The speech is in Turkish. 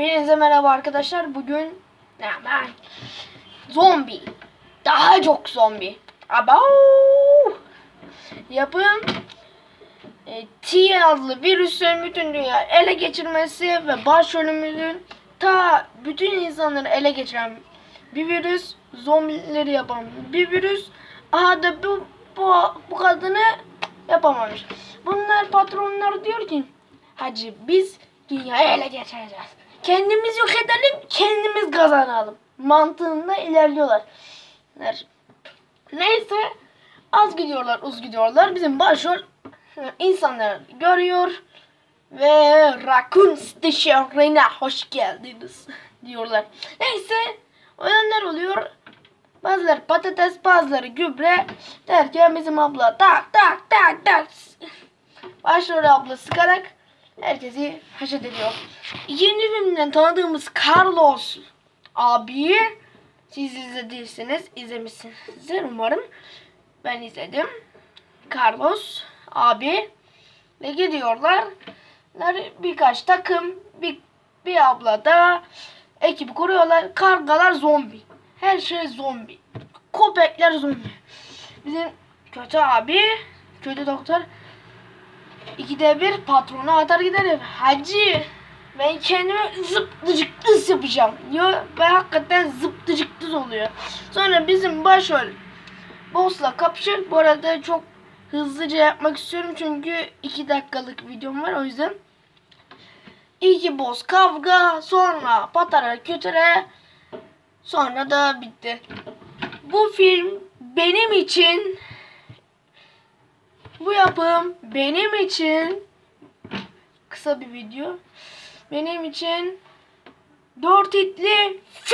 Hepinize merhaba arkadaşlar. Bugün ben zombi. Daha çok zombi. Aba yapım e, T adlı virüsün bütün dünya ele geçirmesi ve başrolümüzün ta bütün insanları ele geçiren bir virüs zombileri yapan bir virüs aha da bu bu, bu kadını yapamamış. Bunlar patronlar diyor ki hacı biz dünyayı ele geçireceğiz. Kendimiz yok edelim kendimiz kazanalım. Mantığında ilerliyorlar. Neyse az gidiyorlar uz gidiyorlar. Bizim başrol insanları görüyor ve Raccoon Station'a hoş geldiniz diyorlar. Neyse olanlar oluyor. Bazıları patates, bazıları gübre derken bizim abla tak tak tak tak başrol abla sıkarak herkesi haşet ediyor. İkinci filmden tanıdığımız Carlos abi siz izlediyseniz izlemişsinizdir umarım. Ben izledim. Carlos abi ve gidiyorlar. Birkaç takım bir, bir abla da ekibi kuruyorlar. Kargalar zombi. Her şey zombi. Köpekler zombi. Bizim kötü abi, kötü doktor ikide bir patrona atar giderim. Hacı ben kendime zıptıcıktız yapacağım diyor ve hakikaten zıptıcıktız oluyor. Sonra bizim başrol boss'la kapışır. Bu arada çok hızlıca yapmak istiyorum çünkü 2 dakikalık videom var o yüzden. İki boss kavga sonra patara kütüre sonra da bitti. Bu film benim için bu yapım benim için kısa bir video. Benim için dört hitli filmdir.